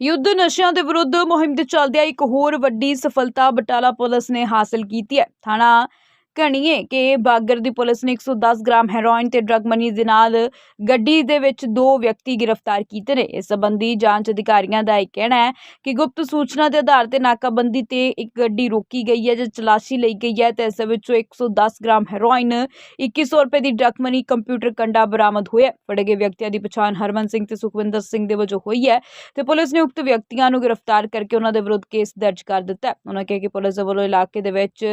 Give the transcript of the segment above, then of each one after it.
ਯੁੱਧ ਨਸ਼ਿਆਂ ਦੇ ਵਿਰੁੱਧ ਮੁਹਿੰਮ ਦੇ ਚੱਲਦਿਆਂ ਇੱਕ ਹੋਰ ਵੱਡੀ ਸਫਲਤਾ ਬਟਾਲਾ ਪੁਲਿਸ ਨੇ ਹਾਸਲ ਕੀਤੀ ਹੈ। ਥਾਣਾ ਕਣੀਏ ਕਿ ਬਾਗਰ ਦੀ ਪੁਲਿਸ ਨੇ 110 ਗ੍ਰਾਮ ਹੈਰੋਇਨ ਤੇ ਡਰੱਗ ਮਨੀ ਦੇ ਨਾਲ ਗੱਡੀ ਦੇ ਵਿੱਚ ਦੋ ਵਿਅਕਤੀ ਗ੍ਰਿਫਤਾਰ ਕੀਤੇ ਨੇ। ਇਸ ਸੰਬੰਧੀ ਜਾਂਚ ਅਧਿਕਾਰੀਆਂ ਦਾ ਇਹ ਕਹਿਣਾ ਹੈ ਕਿ ਗੁਪਤ ਸੂਚਨਾ ਦੇ ਆਧਾਰ ਤੇ ਨਾਕਾਬੰਦੀ ਤੇ ਇੱਕ ਗੱਡੀ ਰੋਕੀ ਗਈ ਹੈ, ਜੇ ਚਲਾਸ਼ੀ ਲਈ ਗਈ ਹੈ ਤੇ ਇਸ ਵਿੱਚੋਂ 110 ਗ੍ਰਾਮ ਹੈਰੋਇਨ 2100 ਰੁਪਏ ਦੀ ਡਰੱਗ ਮਨੀ, ਕੰਪਿਊਟਰ ਕੰਡਾ ਬਰਾਮਦ ਹੋਇਆ ਫੜੇ ਗਏ ਵਿਅਕਤੀਆਂ ਦੀ ਪਛਾਣ ਹਰਮਨ ਸਿੰਘ ਤੇ ਸੁਖਵਿੰਦਰ ਸਿੰਘ ਦੇ ਵਜੋਂ ਹੋਈ ਹੈ ਤੇ ਪੁਲਿਸ ਨੇ ਉਕਤ ਵਿਅਕਤੀਆਂ ਨੂੰ ਗ੍ਰਿਫਤਾਰ ਕਰਕੇ ਉਹਨਾਂ ਦੇ ਵਿਰੁੱਧ ਕੇਸ ਦਰਜ ਕਰ ਦਿੱਤਾ ਉਹਨਾਂ ਕਿਹਾ ਕਿ ਪੁਲਿਸ ਦੇ ਵੱਲੋਂ ਇਲਾਕੇ ਦੇ ਵਿੱਚ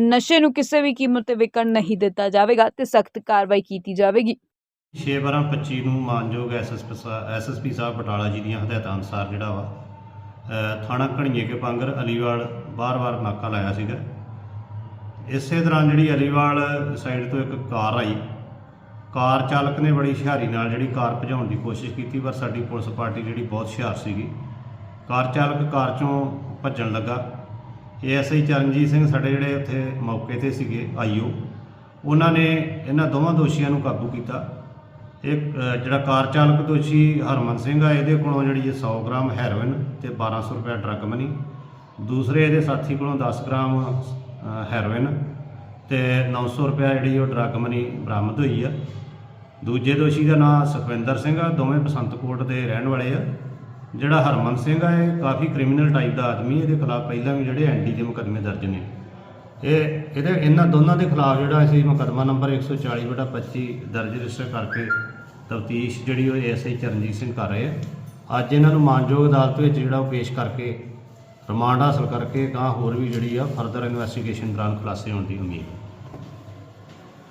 ਨਸ਼ੇ ਨੂੰ ਕਿਸੇ ਵੀ ਕੀਮਤ ਤੇ ਵਿਕਣ ਨਹੀਂ ਦਿੱਤਾ ਜਾਵੇਗਾ ਤੇ ਸਖਤ ਕਾਰਵਾਈ ਕੀਤੀ ਜਾਵੇਗੀ। 6/12/25 ਨੂੰ ਮਾਨਯੋਗ ਐਸਐਸਪੀ ਐਸਐਸਪੀ ਸਾਹਿਬ ਬਟਾਲਾ ਜੀ ਦੀਆਂ ਹਦਾਇਤਾਂ ਅਨੁਸਾਰ ਜਿਹੜਾ ਵਾ ਥਾਣਾ ਘਣੀਏ ਕੇ ਪੰਗਰ ਅਲੀਵਾਲ ਬਾਰ-ਬਾਰ ਨਾਕਾ ਲਾਇਆ ਸੀਗਾ। ਇਸੇ ਦੌਰਾਨ ਜਿਹੜੀ ਅਲੀਵਾਲ ਸਾਈਡ ਤੋਂ ਇੱਕ ਕਾਰ ਆਈ। ਕਾਰ ਚਾਲਕ ਨੇ ਬੜੀ ਹੁਸ਼ਿਆਰੀ ਨਾਲ ਜਿਹੜੀ ਕਾਰ ਭਜਾਉਣ ਦੀ ਕੋਸ਼ਿਸ਼ ਕੀਤੀ, ਪਰ ਸਾਡੀ ਪੁਲਿਸ ਪਾਰਟੀ ਜਿਹੜੀ ਬਹੁਤ ਹੁਸ਼ਿਆਰ ਸੀਗੀ। ਕਾਰ ਚਾਲਕ ਕਾਰ ਚੋਂ ਭੱਜਣ ਲੱਗਾ। ਏਐਸਆਈ ਚਰਨਜੀਤ ਸਿੰਘ ਸਾਡੇ ਜਿਹੜੇ ਉੱਥੇ ਮੌਕੇ ਤੇ ਸੀਗੇ ਆਈਓ ਉਹਨਾਂ ਨੇ ਇਹਨਾਂ ਦੋਵਾਂ ਦੋਸ਼ੀਆਂ ਨੂੰ ਕਾਬੂ ਕੀਤਾ। ਇੱਕ ਜਿਹੜਾ ਕਾਰ ਚਾਲਕ ਦੋਸ਼ੀ ਹਰਮਨ ਸਿੰਘ ਆ ਇਹਦੇ ਕੋਲੋਂ ਜਿਹੜੀ ਇਹ 100 ਗ੍ਰਾਮ ਹੈਰੋਇਨ ਤੇ 1200 ਰੁਪਏ ਡਰੱਗ ਮਨੀ। ਦੂਸਰੇ ਇਹਦੇ ਸਾਥੀ ਕੋਲੋਂ 10 ਗ੍ਰਾਮ ਅ, ਹੈਰੋਇਨ ਤੇ 900 ਰੁਪਏ ਜਿਹੜੀ ਉਹ ਡਰੱਗ ਮਨੀ ਬਰਾਮਦ ਹੋਈ ਆ। ਦੂਜੇ ਦੋਸ਼ੀ ਦਾ ਨਾਮ ਸੁਖਵਿੰਦਰ ਸਿੰਘ ਆ ਦੋਵੇਂ ਬਸੰਤਕੋਟ ਦੇ ਰਹਿਣ ਵਾਲੇ ਆ। ਜਿਹੜਾ ਹਰਮਨ ਸਿੰਘ ਆ, ਇਹ ਕਾਫੀ ਕ੍ਰਿਮੀਨਲ ਟਾਈਪ ਦਾ ਆਦਮੀ ਇਹਦੇ ਖਿਲਾਫ ਪਹਿਲਾਂ ਵੀ ਜਿਹੜੇ ਐਂਟੀ ਦੇ ਮੁਕੱਦਮੇ ਦਰਜ ਨੇ। ਇਹ, ਇਹਦੇ, ਇਹਨਾਂ ਦੋਨਾਂ ਦੇ ਖਿਲਾਫ ਜਿਹੜਾ ਅਸੀਂ ਮੁਕੱਦਮਾ ਨੰਬਰ 140 ਬਟਾ 25 ਦਰਜ ਰਜਿਸਟਰ ਕਰਕੇ ਤਫਤੀਸ਼ ਜਿਹੜੀ ਉਹ ਐਸਆਈ ਚਰਨਜੀਤ ਸਿੰਘ ਕਰ ਰਹੇ ਆ। ਅੱਜ ਇਹਨਾਂ ਨੂੰ ਮਾਨਯੋਗ ਅਦਾਲਤ ਵਿੱਚ ਜਿਹੜਾ ਉਹ ਪੇਸ਼ ਕਰਕੇ ਰਿਮਾਂਡ ਹਾਸਲ ਕਰਕੇ ਗਾਂ ਹੋਰ ਵੀ ਜਿਹੜੀ ਆ ਫਰਦਰ ਇਨਵੈਸਟੀਗੇਸ਼ਨ ਦੌਰਾਨ ਖੁਲਾਸੇ ਹੋਣ ਦੀ ਉਮੀਦ ਹੈ।